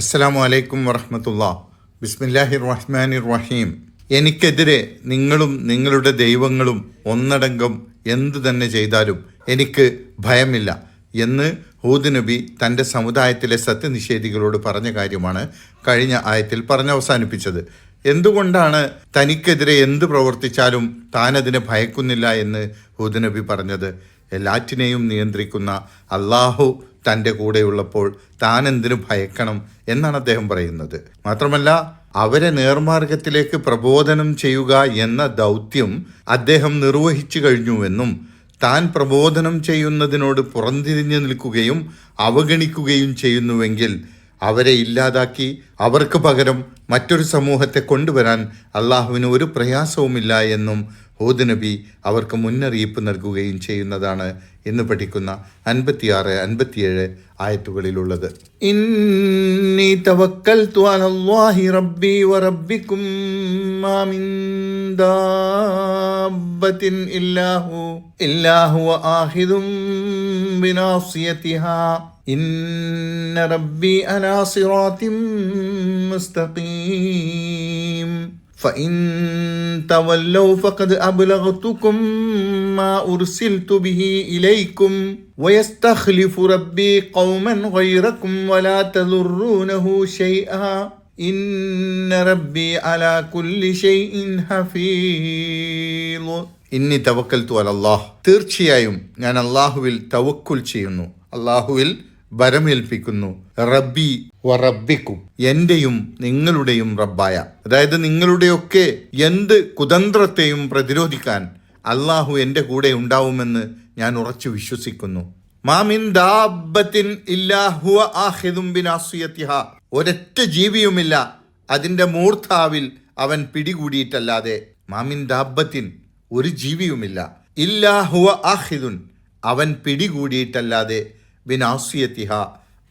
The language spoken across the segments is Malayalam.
അസ്സലാമു വലൈക്കും വറഹമത്തുള്ള. ബിസ്മില്ലാഹി റഹ്മാനി റഹീം എനിക്കെതിരെ നിങ്ങളും നിങ്ങളുടെ ദൈവങ്ങളും ഒന്നടങ്കം എന്തു തന്നെ ചെയ്താലും എനിക്ക് ഭയമില്ല എന്ന് ഹൂദ് നബി തന്റെ സമുദായത്തിലെ സത്യനിഷേധികളോട് പറഞ്ഞ കാര്യമാണ് കഴിഞ്ഞ ആയത്തിൽ പറഞ്ഞവസാനിപ്പിച്ചത് എന്തുകൊണ്ടാണ് തനിക്കെതിരെ എന്ത് പ്രവർത്തിച്ചാലും താൻ അതിനെ ഭയക്കുന്നില്ല എന്ന് ഹൂദ് നബി പറഞ്ഞത്? എല്ലാറ്റിനെയും നിയന്ത്രിക്കുന്ന അള്ളാഹു തന്റെ കൂടെയുള്ളപ്പോൾ താൻ എന്തിനു ഭയക്കണം എന്നാണ് അദ്ദേഹം പറയുന്നത്. മാത്രമല്ല അവരെ നേർമാർഗത്തിലേക്ക് പ്രബോധനം ചെയ്യുക എന്ന ദൗത്യം അദ്ദേഹം നിർവഹിച്ചു കഴിഞ്ഞുവെന്നും താൻ പ്രബോധനം ചെയ്യുന്നതിനോട് പുറംതിരിഞ്ഞു നിൽക്കുകയും അവഗണിക്കുകയും ചെയ്യുന്നുവെങ്കിൽ അവരെ ഇല്ലാതാക്കി അവർക്ക് പകരം മറ്റൊരു സമൂഹത്തെ കൊണ്ടുവരാൻ അള്ളാഹുവിന് ഒരു പ്രയാസവുമില്ല എന്നും ഹൂദ് അവർക്ക് മുന്നറിയിപ്പ് നൽകുകയും ചെയ്യുന്നതാണ് എന്ന് പഠിക്കുന്ന അൻപത്തിയാറ് അൻപത്തിയേഴ് ആയത്തുകളിലുള്ളത്. ഇന്നി ദാബത്തിൻ ഇല്ലാഹു ഇല്ലാഹു ഇന്ന റബ്ബി അലാ സിറാത്തിൻ മുസ്തഖീം. فإن تولوا فقد أبلغتكم ما أرسلت به إليكم ويستخلف ربي قوما غيركم ولا تضرونه شيئا إن ربي على كل شيء حفيظ ഇന്നി തവക്കൽത്തു അലല്ലാഹ് തീർച്ചയായും ഞാൻ അള്ളാഹുവിൽ തവക്കുൽ ചെയ്യുന്നു അള്ളാഹുവിൽ ഭരമേൽപ്പിക്കുന്നു റബ്ബി വ റബ്ബിക്കും എന്റെയും നിങ്ങളുടെയും റബ്ബായ. അതായത് നിങ്ങളുടെയൊക്കെ എന്ത് കുതന്ത്രത്തെയും പ്രതിരോധിക്കാൻ അള്ളാഹു എന്റെ കൂടെ ഉണ്ടാവുമെന്ന് ഞാൻ ഉറച്ചു വിശ്വസിക്കുന്നു. മാമിൻ ഒരൊറ്റ ജീവിയുമില്ല അതിന്റെ മൂർധാവിൽ അവൻ പിടികൂടിയിട്ടല്ലാതെ. മാമിൻ ദാബത്തിൻ ഒരു ജീവിയുമില്ല. ഇല്ലാഹുവ ആഹിദുൻ അവൻ പിടികൂടിയിട്ടല്ലാതെ ബിനാസിയത്തിഹ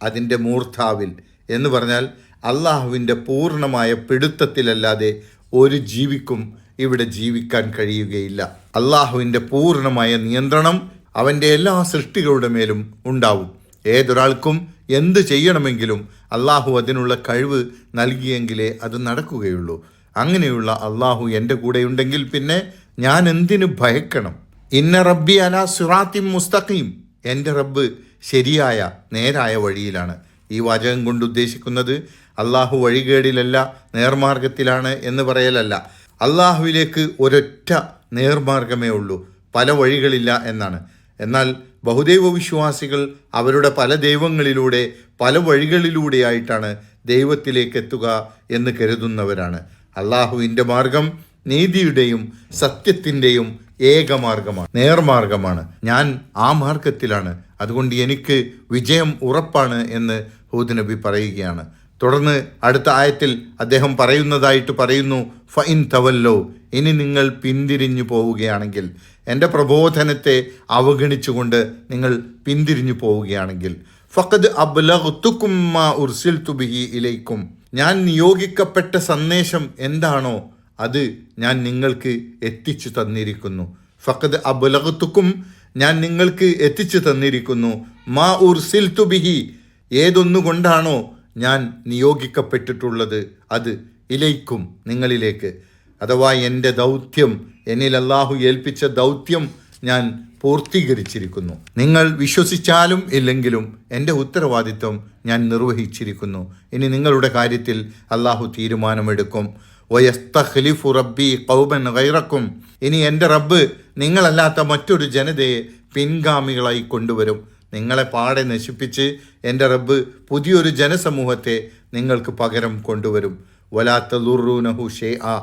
അതിന്റെ മൂർധാവിൽ. എന്ന് പറഞ്ഞാൽ അള്ളാഹുവിന്റെ പൂർണമായ പിടുത്തത്തിലല്ലാതെ ഒരു ജീവിക്കും ഇവിടെ ജീവിക്കാൻ കഴിയുകയില്ല. അള്ളാഹുവിന്റെ പൂർണമായ നിയന്ത്രണം അവന്റെ എല്ലാ സൃഷ്ടികളുടെ മേലും ഉണ്ടാവും. ഏതൊരാൾക്കും എന്ത് ചെയ്യണമെങ്കിലും അള്ളാഹു അതിനുള്ള കഴിവ് നൽകിയെങ്കിലേ അത് നടക്കുകയുള്ളൂ. അങ്ങനെയുള്ള അള്ളാഹു എന്റെ കൂടെയുണ്ടെങ്കിൽ പിന്നെ ഞാൻ എന്തിനു ഭയക്കണം? ഇന്ന റബ്ബി അല സുറാത്തിം മുസ്തഖീം. എന്റെ റബ്ബ് ശരിയായ നേരായ വഴിയിലാണ്. ഈ വാചകം കൊണ്ട് ഉദ്ദേശിക്കുന്നത് അള്ളാഹു വഴികേടിലല്ല നേർമാർഗത്തിലാണ് എന്ന് പറയലല്ല. അള്ളാഹുവിലേക്ക് ഒരൊറ്റ നേർമാർഗമേ ഉള്ളൂ. പല വഴികളില്ല എന്നാണ്. എന്നാൽ ബഹുദൈവ വിശ്വാസികൾ അവരുടെ പല ദൈവങ്ങളിലൂടെ പല വഴികളിലൂടെയായിട്ടാണ് ദൈവത്തിലേക്ക് എത്തുക എന്ന് കരുതുന്നവരാണ്. അള്ളാഹുവിന്റെ മാർഗം നീതിയുടെയും സത്യത്തിന്റെയും ഏകമാർഗമാണ് നേർമാർഗമാണ്. ഞാൻ ആ മാർഗത്തിലാണ്. അതുകൊണ്ട് എനിക്ക് വിജയം ഉറപ്പാണ് എന്ന് ഹൂദ് നബി പറയുകയാണ്. തുടർന്ന് അടുത്ത ആയത്തിൽ അദ്ദേഹം പറയുന്നതായിട്ട് പറയുന്നു ഫൈൻ തവല്ലോ. ഇനി നിങ്ങൾ പിന്തിരിഞ്ഞു പോവുകയാണെങ്കിൽ എന്റെ പ്രബോധനത്തെ അവഗണിച്ചുകൊണ്ട് നിങ്ങൾ പിന്തിരിഞ്ഞു പോവുകയാണെങ്കിൽ ഫഖദ് അബ്ലഹുത്തുക്കുമ്മ ഉർസിൽ തുബിഹി ഇലൈക്കും. ഞാൻ നിയോഗിക്കപ്പെട്ട സന്ദേശം എന്താണോ അത് ഞാൻ നിങ്ങൾക്ക് എത്തിച്ചു തന്നിരിക്കുന്നു. ഫക്കത് അബുലഹത്തുക്കും ഞാൻ നിങ്ങൾക്ക് എത്തിച്ചു തന്നിരിക്കുന്നു. മാ ഉർസിൽ തുബിഹി ഏതൊന്നുകൊണ്ടാണോ ഞാൻ നിയോഗിക്കപ്പെട്ടിട്ടുള്ളത്? അത് ഇലയിക്കും നിങ്ങളിലേക്ക്. അഥവാ എന്റെ ദൗത്യം എന്നിൽ അള്ളാഹു ഏൽപ്പിച്ച ദൗത്യം ഞാൻ പൂർത്തീകരിച്ചിരിക്കുന്നു. നിങ്ങൾ വിശ്വസിച്ചാലും ഇല്ലെങ്കിലും എന്റെ ഉത്തരവാദിത്വം ഞാൻ നിർവഹിച്ചിരിക്കുന്നു. ഇനി നിങ്ങളുടെ കാര്യത്തിൽ അള്ളാഹു തീരുമാനമെടുക്കും. വയസ്തഖ്ലിഫു റബ്ബി കൗമൻ ഗൈറക്കും. ഇനി എന്റെ റബ്ബ് നിങ്ങളല്ലാത്ത മറ്റൊരു ജനതയെ പിൻഗാമികളായി കൊണ്ടുവരും. നിങ്ങളെ പാടെ നശിപ്പിച്ച് എന്റെ റബ്ബ് പുതിയൊരു ജനസമൂഹത്തെ നിങ്ങൾക്ക് പകരം കൊണ്ടുവരും. വലാത്ത ലുറൂനഹു ഷേ ആ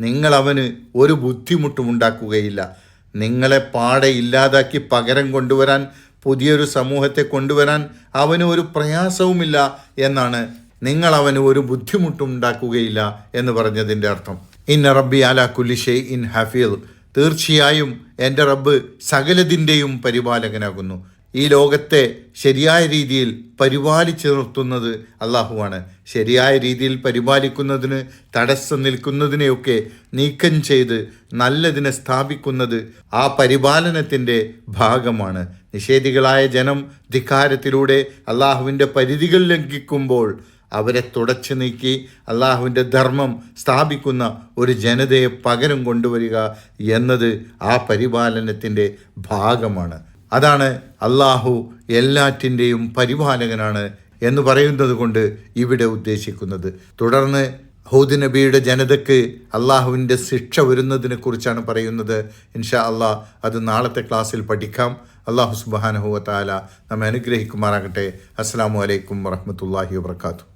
നിങ്ങളവന് ഒരു ബുദ്ധിമുട്ടും ഉണ്ടാക്കുകയില്ല. നിങ്ങളെ പാടെ ഇല്ലാതാക്കി പകരം കൊണ്ടുവരാൻ പുതിയൊരു സമൂഹത്തെ കൊണ്ടുവരാൻ അവന് ഒരു പ്രയാസവുമില്ല എന്നാണ് നിങ്ങൾ അവന് ഒരു ബുദ്ധിമുട്ടും ഉണ്ടാക്കുകയില്ല എന്ന് പറഞ്ഞതിന്റെ അർത്ഥം. ഇൻ റബ്ബി അല കുലിഷെ ഇൻ ഹഫീൽ തീർച്ചയായും എന്റെ റബ്ബ് സകലതിന്റെയും പരിപാലകനാകുന്നു. ഈ ലോകത്തെ ശരിയായ രീതിയിൽ പരിപാലിച്ചു നിർത്തുന്നത് അള്ളാഹുവാണ് ശരിയായ രീതിയിൽ പരിപാലിക്കുന്നതിന് തടസ്സം നിൽക്കുന്നതിനെയൊക്കെ നീക്കം ചെയ്ത് നല്ലതിനെ സ്ഥാപിക്കുന്നത് ആ പരിപാലനത്തിന്റെ ഭാഗമാണ്. നിഷേധികളായ ജനം ധിക്കാരത്തിലൂടെ അള്ളാഹുവിന്റെ പരിധികൾ ലംഘിക്കുമ്പോൾ അവരെ തുടച്ചു നീക്കി അള്ളാഹുവിന്റെ ധർമ്മം സ്ഥാപിക്കുന്ന ഒരു ജനതയെ പകരം കൊണ്ടുവരിക എന്നത് ആ പരിപാലനത്തിന്റെ ഭാഗമാണ്. അതാണ് അള്ളാഹു എല്ലാറ്റിന്റെയും പരിപാലകനാണ് എന്ന് പറയുന്നത് കൊണ്ട് ഇവിടെ ഉദ്ദേശിക്കുന്നത്. തുടർന്ന് ഹൗദ് നബിയുടെ ജനതയ്ക്ക് അള്ളാഹുവിന്റെ ശിക്ഷ വരുന്നതിനെ കുറിച്ചാണ് പറയുന്നത്. ഇൻഷാ അള്ളാഹ് അത് നാളത്തെ ക്ലാസ്സിൽ പഠിക്കാം. അള്ളാഹു സുബാനഹുവ താല നമ്മെ അനുഗ്രഹിക്കുമാറാകട്ടെ. അസ്സാം വലൈക്കും വറഹമത്തല്ലാഹി വാത്തു